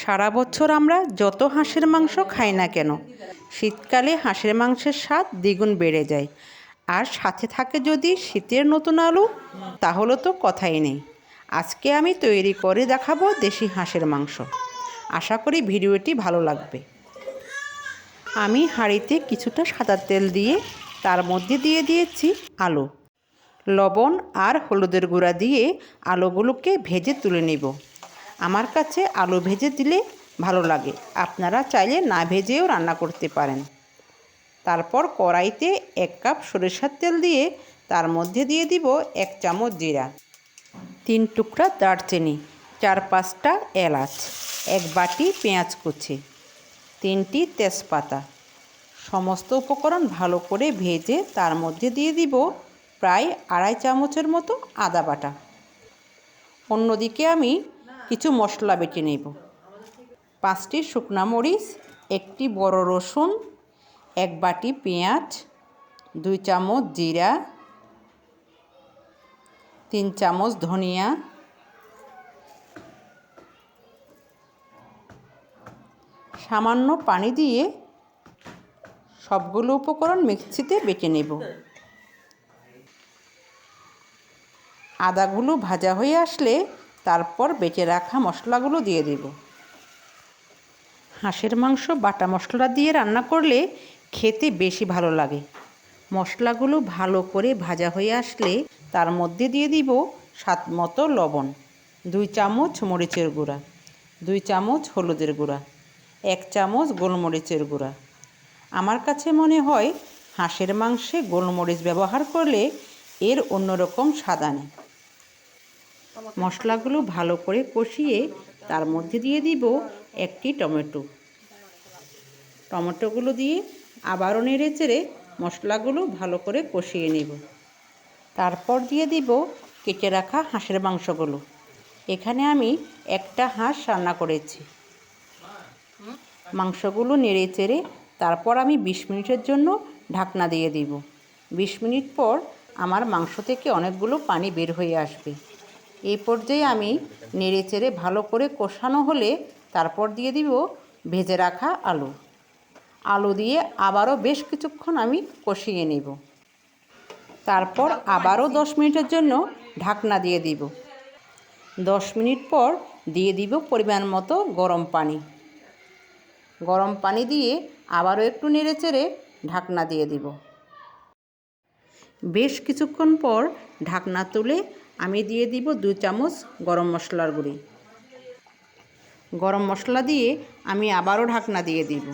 সারা বছর আমরা যত হাঁসের মাংস খাই না কেন, শীতকালে হাঁসের মাংসের স্বাদ দ্বিগুণ বেড়ে যায়। আর সাথে থাকে যদি শীতের নতুন আলু, তাহলে তো কথাই নেই। আজকে আমি তৈরি করে দেখাবো দেশি হাঁসের মাংস। আশা করি ভিডিওটি ভালো লাগবে। আমি হাঁড়িতে কিছুটা সাদা তেল দিয়ে তার মধ্যে দিয়ে দিয়েছি আলু। লবণ আর হলুদের গুঁড়া দিয়ে আলুগুলোকে ভেজে তুলে নেব। আমার কাছে আলু ভেজে দিলে ভালো লাগে। আপনারা চাইলে না ভেজেও রান্না করতে পারেন। তারপর কড়াইতে এক কাপ সরিষার তেল দিয়ে তার মধ্যে দিয়ে দিব এক চামচ জিরা, তিন টুকরা দারচিনি, চার পাঁচটা এলাচ, এক বাটি পেঁয়াজ কুচি, তিনটি তেজপাতা। সমস্ত উপকরণ ভালো করে ভেজে তার মধ্যে দিয়ে দিব প্রায় আড়াই চামচের মতো আদা বাটা। অন্যদিকে আমি কিছু মশলা বেটে নেব। পাঁচটি শুকনা মরিচ, একটি বড় রসুন, এক বাটি পেঁয়াজ, দুই চামচ জিরা, তিন চামচ ধনিয়া, সামান্য পানি দিয়ে সবগুলো উপকরণ মিক্সিতে বেটে নেব। আদাগুলো ভাজা হয়ে আসলে তারপর বেটে রাখা মশলাগুলো দিয়ে দেব। হাঁসের মাংস, বাটা মশলা দিয়ে রান্না করলে খেতে বেশি ভালো লাগে। মশলাগুলো ভালো করে ভাজা হয়ে আসলে তার মধ্যে দিয়ে দিব স্বাদ মতো লবণ, দুই চামচ মরিচের গুঁড়া, দুই চামচ হলুদের গুঁড়া, এক চামচ গোলমরিচের গুঁড়া। আমার কাছে মনে হয় হাঁসের মাংসে গোলমরিচ ব্যবহার করলে এর অন্যরকম স্বাদ আনে। মশলাগুলো ভালো করে কষিয়ে তার মধ্যে দিয়ে দিব একটি টমেটো। টমেটোগুলো দিয়ে আবারও নেড়ে চেড়ে মশলাগুলো ভালো করে কষিয়ে নেব। তারপর দিয়ে দিব কেটে রাখা হাঁসের মাংসগুলো। এখানে আমি একটা হাঁস রান্না করেছি। মাংসগুলো নেড়ে চেড়ে তারপর আমি বিশ মিনিটের জন্য ঢাকনা দিয়ে দিব। বিশ মিনিট পর আমার মাংস থেকে অনেকগুলো পানি বের হয়ে আসবে। এই পর্যায়ে আমি নেড়ে চেড়ে ভালো করে কষানো হলে তারপর দিয়ে দিব ভেজে রাখা আলু। আলু দিয়ে আবারও বেশ কিছুক্ষণ আমি কষিয়ে নেব। তারপর আবারও দশ মিনিটের জন্য ঢাকনা দিয়ে দিব। দশ মিনিট পর দিয়ে দিব পরিমাণ মতো গরম পানি। গরম পানি দিয়ে আবারও একটু নেড়ে চেড়ে ঢাকনা দিয়ে দিব। বেশ কিছুক্ষণ পর ঢাকনা তুলে আমি দিয়ে দিব দু চামচ গরম মশলার গুঁড়ি। গরম মশলা দিয়ে আমি আবারও ঢাকনা দিয়ে দিব।